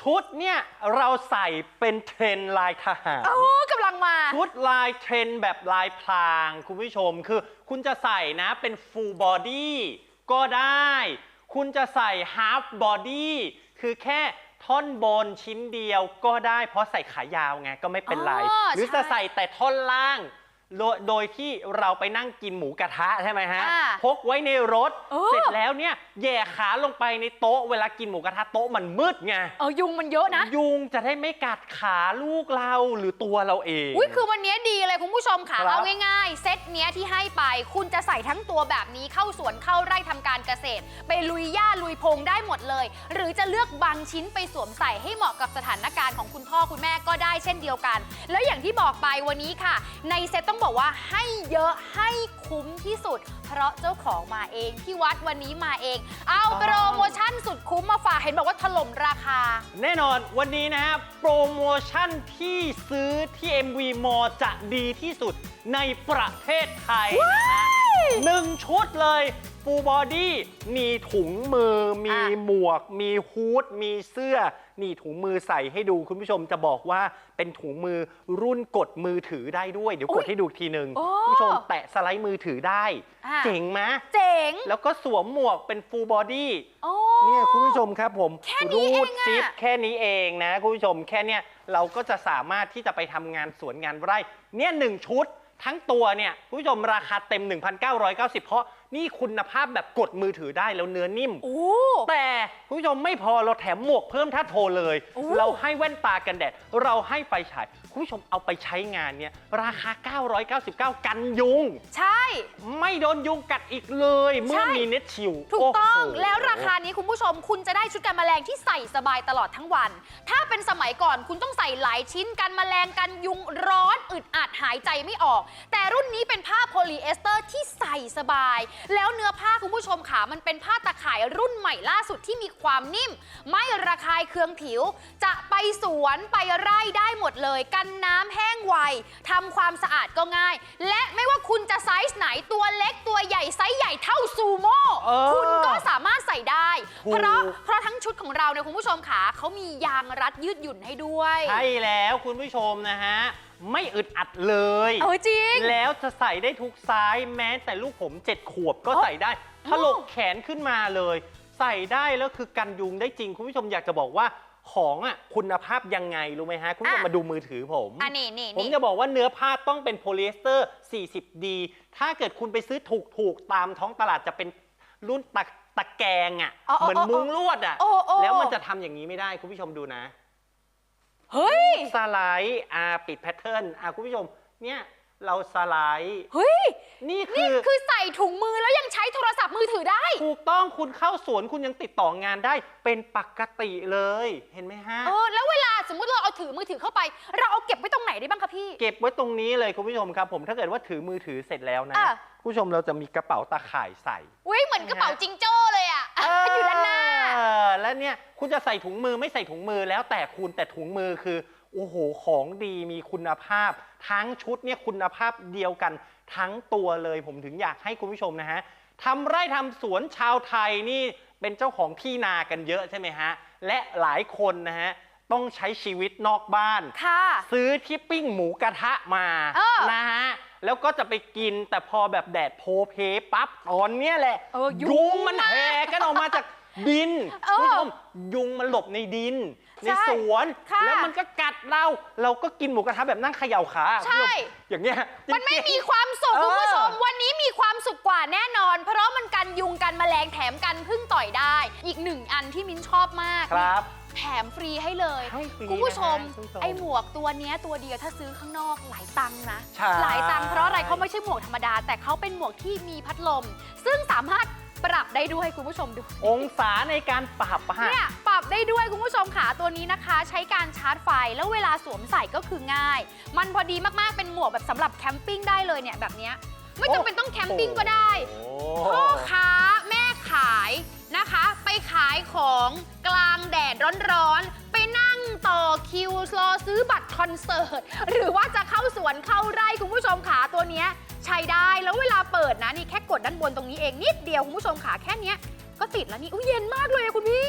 ชุดเนี่ยเราใส่เป็นเทรนด์ลายทหาร โอ้กำลังมา ชุดลายเทรนด์แบบลายพลาง คุณผู้ชมคือ คุณจะใส่นะเป็น full body ก็ได้ คุณจะใส่ half body คือแค่ท่อนบนชิ้นเดียวก็ได้ เพราะใส่ขายาวไงก็ไม่เป็นไร อ๋อหรือใช่จะใส่แต่ท่อนล่าง โดยโดยที่เราไปนั่งกินหมูกระทะใช่ไหมฮะ อ่าพกไว้ในรถโอ้เสร็จแล้วเนี่ยแหย่ขาลงไปในโต๊ะ เวลากินหมูกระทะโต๊ะมันมืดไง เออยุงมันเยอะนะ ยุงจะได้ไม่กัดขาลูกเราหรือตัวเราเอง อุ้ยคือวันนี้ดีเลยคุณผู้ชมค่ะ ครับเอาง่ายๆ เซตเนี้ยที่ให้ไป คุณจะใส่ทั้งตัวแบบนี้เข้าสวนเข้าไร่ทำการเกษตร ไปลุยหญ้าลุยพงได้หมดเลย หรือจะเลือกบางชิ้นไปสวมใส่ให้เหมาะกับสถานการณ์ของคุณพ่อคุณแม่ก็ได้เช่นเดียวกัน แล้วอย่างที่บอกไปวันนี้ค่ะ ในเซตต้องบอกว่าให้เยอะให้คุ้มที่สุด เพราะเจ้าของมาเองที่วัดวันนี้มาเอง เอาโปรโมชั่นสุดคุ้มมาฝากเห็นบอกว่าถล่มราคา แน่นอนวันนี้นะฮะโปรโมชั่นที่ซื้อที่ MV m a l l จะดีที่สุดในประเทศไทยนะฮะหนึ่งชุดเลย ฟูลบอดี้มีถุงมือ มีอะ หมวก มีฮูดมีเสื้อ นี่ถุงมือใส่ให้ดูคุณผู้ชมจะบอกว่าเป็นถุงมือรุ่นกดมือถือได้ด้วย เดี๋ยวกดให้ดูทีหนึ่งโอ้คุณผู้ชมแตะสไลด์มือถือได้ อะ เจ๋งไหมเจ๋งแล้วก็สวมหมวกเป็นฟูลบอดี้ โอ้ เนี่ยคุณผู้ชมครับผมแค่นี้เองรูดอะซิปแค่นี้เองนะ คุณผู้ชมแค่เนี้ยเราก็จะสามารถที่จะไปทำงานสวนงานไร่ เนี่ยหนึ่งชุด ทั้งตัวเนี่ยคุณผู้ชมราคาเต็ม 1,990 เพราะ นี่คุณภาพแบบกดมือถือได้แล้วเนื้อนิ่ม โอ้ แต่คุณผู้ชมไม่พอเราแถมหมวกเพิ่มถ้าโทรเลย โอ้ เราให้แว่นตากันแดด เราให้ไฟฉายคุณผู้ชมเอาไปใช้งานเนี่ยราคา 999 กันยุง ใช่ ไม่โดนยุงกัดอีกเลย เมื่อใช่มีเน็ตชิลถูกต้องโโห แล้วราคานี้คุณผู้ชมคุณจะได้ชุดกันแมลงที่ใส่สบายตลอดทั้งวัน ถ้าเป็นสมัยก่อนคุณต้องใส่หลายชิ้นกันแมลงกันยุงร้อนอึดอัดหายใจไม่ออก แต่รุ่นนี้เป็นผ้าโพลีเอสเตอร์ที่ใส่สบายแล้วเนื้อผ้าคุณผู้ชมค่ะมันเป็นผ้าตะข่ายรุ่นใหม่ล่าสุดที่มีความนิ่ม ไม่ระคายเคืองผิว จะไปสวนไปไร่ได้หมดเลย กันน้ำแห้งไวทำความสะอาดก็ง่าย และไม่ว่าคุณจะไซส์ไหนตัวเล็กตัวใหญ่ไซส์ใหญ่เท่าซูโม่เออคุณก็สามารถใส่ได้ถูกเพราะเพราะทั้ง ชุดของเราเนี่ยคุณผู้ชมขาเขามียางรัดยืดหยุ่นให้ด้วย ใช่แล้วคุณผู้ชมนะฮะ ไม่อึดอัดเลย เออจริง แล้วจะใส่ได้ทุกไซส์แม้แต่ลูกผมเจ็ดขวบก็เอ้าใส่ได้ถลกแขนขึ้นมาเลย ใส่ได้แล้วคือกันยุงได้จริง คุณผู้ชมอยากจะบอกว่าของอะคุณภาพยังไง รู้ไหมฮะ คุณผู้ชมอะมาดูมือถือผมอันนี้นี่ผมนี่จะบอกว่าเนื้อผ้าต้องเป็นโพลีเอสเตอร์ 40D ถ้าเกิดคุณไปซื้อถูกๆ ตามท้องตลาดจะเป็นรุ่นตะ ตะแกรงอะอ๋ออ๋อเหมือนมุ้งลวดอะ โอ้โอ้ แล้วมันจะทำอย่างนี้ไม่ได้คุณผู้ชมดูนะเฮ้ย สไลด์อ่าปิดแพทเทิร์นอ่าคุณผู้ชม เนี่ยเราสไลด์เฮ้ย นี่คืนี่อ คือใส่ถุงมือแล้วยังใช้โทรศัพท์มือ ถือได้ถูกต้องคุณเข้าสวนคุณยังติดต่องานได้เป็นปกติเลยเห็นไหมฮะ เออแล้วเวลาสมมุติเราเอาถือมือถือเข้าไป เราเอาเก็บไว้ตรงไหนได้บ้างคะพี่ เก็บไว้ตรงนี้เลยคุณผู้ชมครับผมถ้าเกิดว่าถือมือถือเสร็จแล้วนะ อะ คุณผู้ชมเราจะมีกระเป๋าตาข่ายใส่ อุ้ยเหมือนกระเป๋าจิงโจ้เลยอะ อยู่ด้านหน้า เออแล้วเนี่ยคุณจะใส่ถุงมือไม่ใส่ถุงมือแล้วแต่คุณแต่ถุงมือคือโอ้โหของดีมีคุณภาพ ทั้งชุดเนี่ยคุณภาพเดียวกันทั้งตัวเลย ผมถึงอยากให้คุณผู้ชมนะฮะ ทำไร่ทำสวนชาวไทยนี่เป็นเจ้าของที่นากันเยอะใช่ไหมฮะ และหลายคนนะฮะต้องใช้ชีวิตนอกบ้าน ค่ะ ซื้อที่ปิ้งหมูกระทะมาเออนะฮะ แล้วก็จะไปกินแต่พอแบบแดดโพเพปั๊บตอนเนี้ยแหละ เออยุงยุงมันแห่กันออกมาจาก ดินเออคุณผู้ชมยุงมันหลบในดิน ในใช่สวนค่ะ แล้วมันก็กัดเรา เราก็กินหมูกระทะแบบนั่งเขย่าขาใช่ คุณผู้ชมอย่างเงี้ยมันไม่จริงๆมีความสุขเออ คุณผู้ชม วันนี้มีความสุขกว่าแน่นอน เพราะมันกันยุงกันแมลงแถมกันพึ่งต่อยได้ อีกหนึ่งอันที่มิ้นชอบมากครับ แถมฟรีให้เลย ให้ฟรีคุณผู้ชม นะฮะคุณผู้ชมไอหมวกตัวเนี้ยตัวเดียวถ้าซื้อข้างนอกหลายตังค์นะ ใช่ หลายตังค์เพราะอะไรเขาไม่ใช่หมวกธรรมดา แต่เขาเป็นหมวกที่มีพัดลม ซึ่งสามารถ ปรับได้ด้วยคุณผู้ชมดู องศาในการปรับอะฮะ เนี่ยปรับได้ด้วยคุณผู้ชมค่ะตัวนี้นะคะ ใช้การชาร์จไฟแล้วเวลาสวมใส่ก็คือง่าย มันพอดีมากๆเป็นหมวกแบบสำหรับแคมปิ้งได้เลยเนี่ยแบบเนี้ยไม่จำเป็นต้องแคมปิ้งก็ได้โอ้พ่อค้าแม่ขายนะคะ ไปขายของกลางแดดร้อนๆไปนั่ง ต่อคิวรอซื้อบัตรคอนเสิร์ต หรือว่าจะเข้าสวนเข้าไร่คุณผู้ชมขาตัวเนี้ยใช้ได้แล้วเวลาเปิดนะนี่แค่กดด้านบนตรงนี้เองนิดเดียวคุณผู้ชมขาแค่เนี้ยก็ติดแล้วนี่อุ้ยเย็นมากเลยอะคุณพี่